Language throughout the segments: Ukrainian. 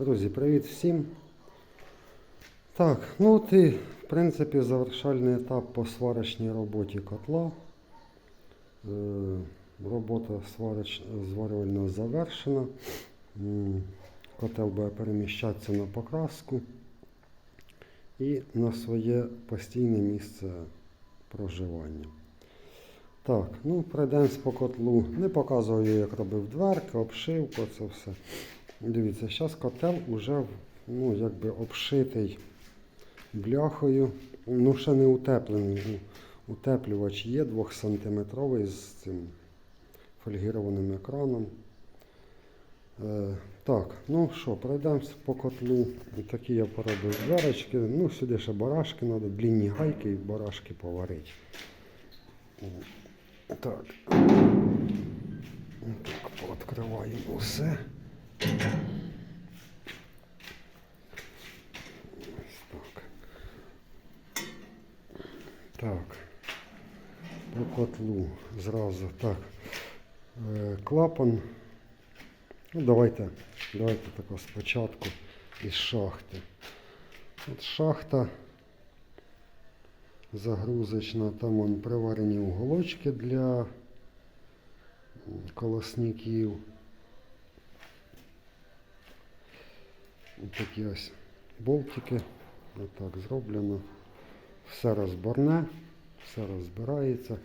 Друзі, привіт всім. Так, ну от і в принципі завершальний етап по сварочній роботі котла. Е, робота сварич... зварювального завершена. Котел буде переміщатися на покраску і на своє постійне місце проживання. Так, ну пройдемось по котлу. Не показую, як робив дверки, обшивку, це все. Дивіться, зараз котел уже ну, якби обшитий бляхою. Ну, ще не утеплений. Ну, Утеплювач є 2-сантиметровий з цим фольгірованим екраном. Е, так, ну що, пройдемось по котлу. Такі я поробив дверочки. Ну, сюди ще барашки треба, длінні гайки і барашки поварити. Так. Так, пооткриваємо усе. Так. По котлу зразу. Так. Е, Клапан. Ну, давайте, давайте тако спочатку із шахти. От шахта загрузочна, там вон приварені уголочки для колосників. Такі ось болтики. Отак зроблено. Все розборне, все розбирається.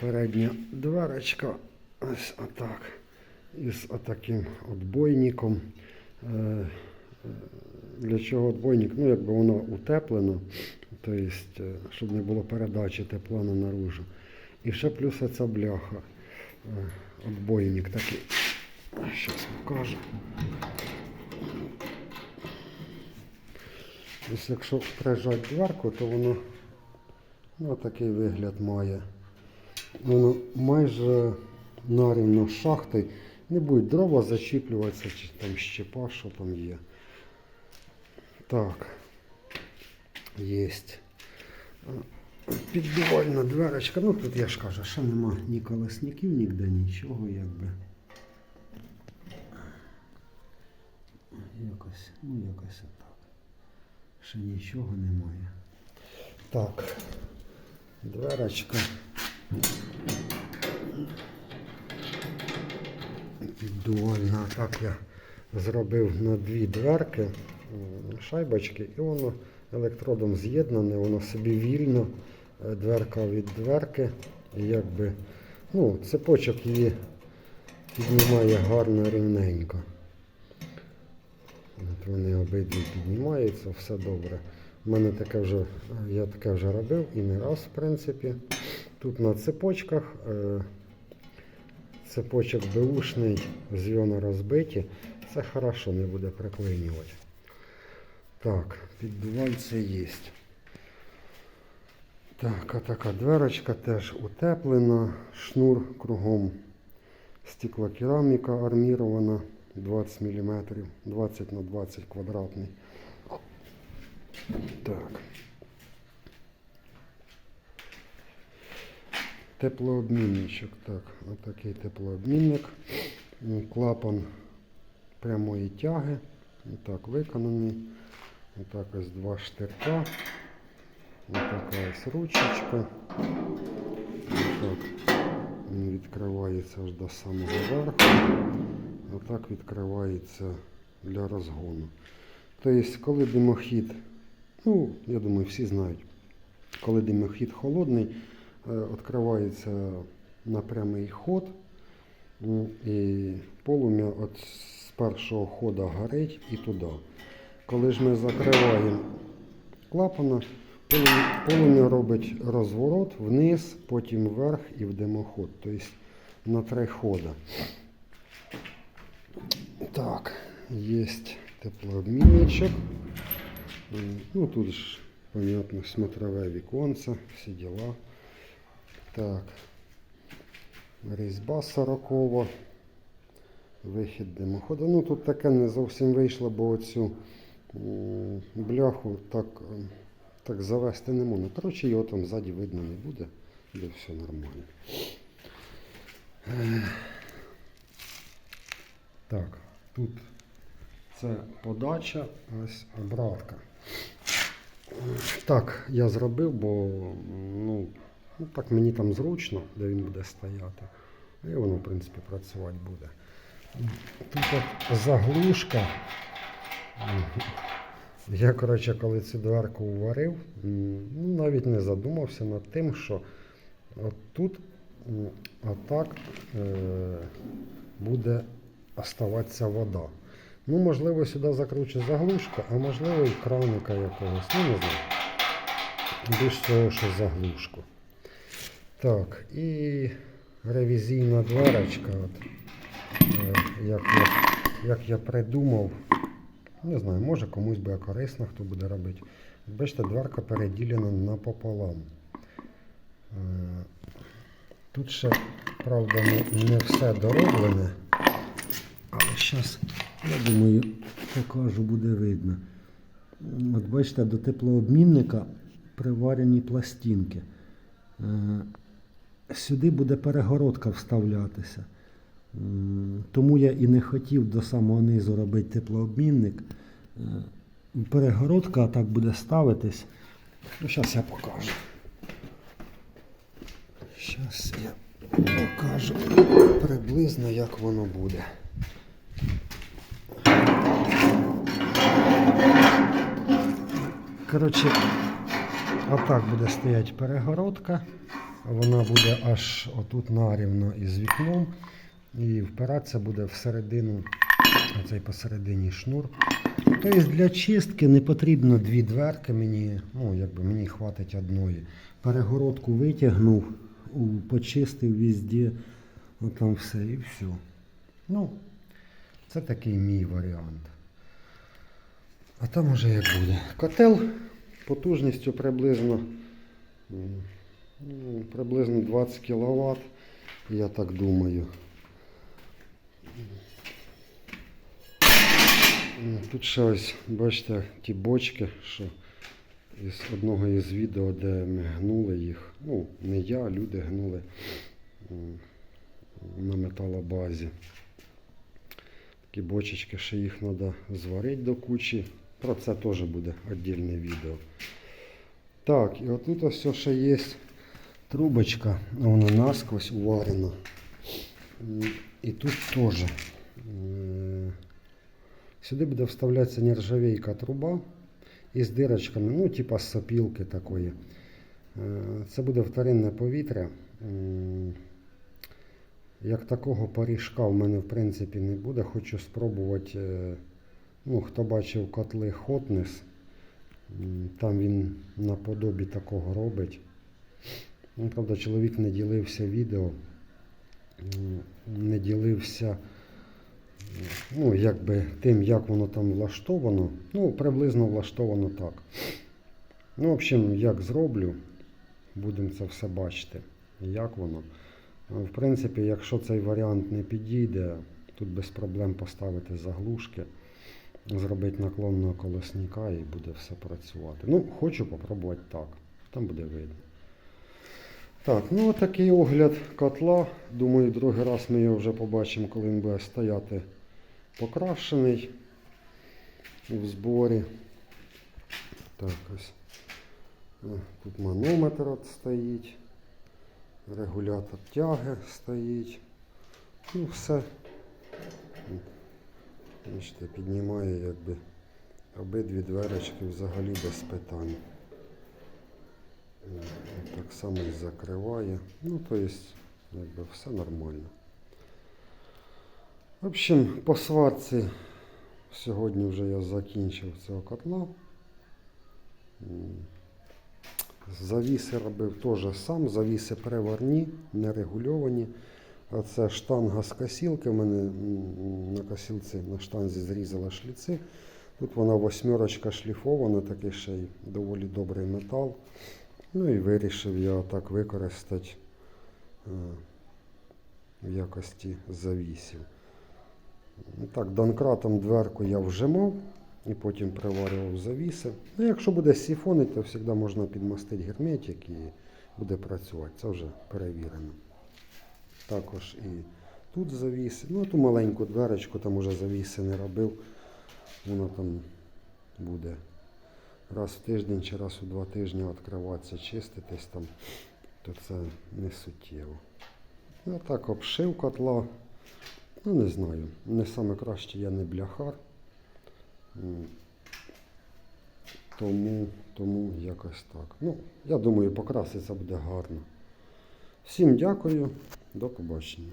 Передня дверочка ось отак. Із отаким отбойником. Е, е, Для чого отбойник? Ну, якби воно утеплено, тобто, щоб не було передачі тепла на наружу. І ще плюс оця бляха. Отбойник такий. Зараз покажу. Ось якщо прижати дверку, то воно ну, такий вигляд має. Воно майже нарівно шахти. Не будуть дрова зачіплюватися, чи там щепа, що там є. Так. Єсть. Підбивальна дверочка. Ну тут я ж кажу, що нема ні колесників, ніде нічого, якби. Якось, ну якось отак. Ще нічого немає. Так. Дверочка. Піддувальна. Так я зробив на дві дверки шайбочки, і воно електродом з'єднане, воно собі вільно, е, дверка від дверки. І якби, ну, цепочок її піднімає гарно рівненько. Вони обидві піднімаються, все добре. У мене таке вже, я таке вже робив і не раз, в принципі. Тут на цепочках е, цепочок беушний, зв'яно розбиті. Це хорошо не буде приклинювати. Так, піддувальце є. Так, а така дверочка теж утеплена, шнур кругом стеклокераміка армірована 20 мм, 20 на 20 квадратний. Так. Теплообмінничок. Так, отакий теплообмінник. Клапан прямої тяги. Отак виконаний. Отак ось два штирка. Отака ось ручечка. Отак відкривається аж до самого верху. Отак відкривається для розгону. Тобто, коли димохід, ну, я думаю, всі знають, коли димохід холодний, е, відкривається на прямий ход, і полум'я от з першого хода горить і туди. Коли ж ми закриваємо клапана, полум'я, робить розворот вниз, потім вверх і в димоход. Тобто на три хода. Так, є теплообмінничок. Ну тут ж, понятно, смотрове віконце, всі діла. Так. Різьба сорокова. Вихід димоходу. Ну тут таке не зовсім вийшло, бо оцю бляху так, так завести не можна. Коротше, його там ззаді видно не буде, буде все нормально. Так, тут Це подача, ось обратка. Так, я зробив, бо ну, ну, так мені там зручно, де він буде стояти. І воно, в принципі, працювати буде. Тут от заглушка. Я, коротше, коли цю дверку уварив, ну, навіть не задумався над тим, що от тут отак е, буде оставатися вода. Ну, можливо, сюди закручу заглушку, а можливо і краника якогось. Ну, не знаю. Більш того, що заглушку. Так, і ревізійна дверочка. От, е, як, я, як я придумав, не знаю, може комусь буде корисно, хто буде робити. Бачите, дверка переділена напополам. Е, Тут ще, правда, не, все дороблене. Але зараз, я думаю, покажу, буде видно. От бачите, до теплообмінника приварені пластинки. Е, Сюди буде перегородка вставлятися. Тому я і не хотів до самого низу робити теплообмінник. Е, Перегородка так буде ставитись. Ну, зараз я покажу. Зараз я покажу приблизно, як воно буде. Коротше, отак буде стояти перегородка. Вона буде аж отут нарівно із вікном. І впиратися буде всередину, оцей посередині шнур. Тобто для чистки не потрібно дві дверки, мені, ну, якби мені хватить одної. Перегородку витягнув, почистив везде, ну там все і все. Ну, це такий мій варіант. А там уже як буде. Котел потужністю приблизно, ну, приблизно 20 кВт, я так думаю. Тут ще ось, бачите, ті бочки, що із одного із відео, де ми гнули їх. Ну, не я, а люди гнули на металобазі. Такі бочечки, що їх треба зварити до кучі. Про це теж буде віддільне відео. Так, і отут ось все ще є трубочка, вона насквозь уварена. І тут теж. Е, Сюди буде вставлятися нержавейка труба із дирочками, ну, типа з сопілки такої. Е, Це буде вторинне повітря. Як такого поріжка в мене в принципі не буде. Хочу спробувати. е, Ну, хто бачив котли Hotness, там він наподобі такого робить. Ну, правда, чоловік не ділився відео, не ділився ну, якби тим, як воно там влаштовано. Ну, приблизно влаштовано так. Ну, в общем, як зроблю, будемо це все бачити, як воно. В принципі, якщо цей варіант не підійде, тут без проблем поставити заглушки, зробити наклонного колосника і буде все працювати. Ну, хочу попробувати так. Там буде видно. Так, ну такий огляд котла. Думаю, другий раз ми його вже побачимо, коли він буде стояти покрашений в зборі. Так, ось. Тут манометр от стоїть. Регулятор тяги стоїть. Ну, все. Бачите, піднімає якби обидві дверочки взагалі без питань. Так само і закриває. Ну, то есть, якби все нормально. В общем, по сварці сьогодні вже я закінчив цього котла. Завіси робив теж сам, завіси приварні, нерегульовані. А це штанга з косілки. У мене на косілці на штанзі зрізала шліци. Тут вона восьмерочка шліфована, такий ще й доволі добрий метал. Ну і вирішив я так використати е, в якості завісів. Ну, Так, донкратом дверку я вжимав і потім приварював завіси. Ну, якщо буде сіфонити, то завжди можна підмастити герметик і буде працювати. Це вже перевірено. Також і тут завіси. Ну, ту маленьку дверочку там уже завіси не робив. воно там буде раз в тиждень чи раз у два тижні відкриватися, чиститись там, то це не суттєво. Ну так, обшив котла. Ну, не знаю. Не саме краще я не бляхар. Тому, тому якось так. Ну, я думаю, покраситься буде гарно. Всім дякую, до побачення.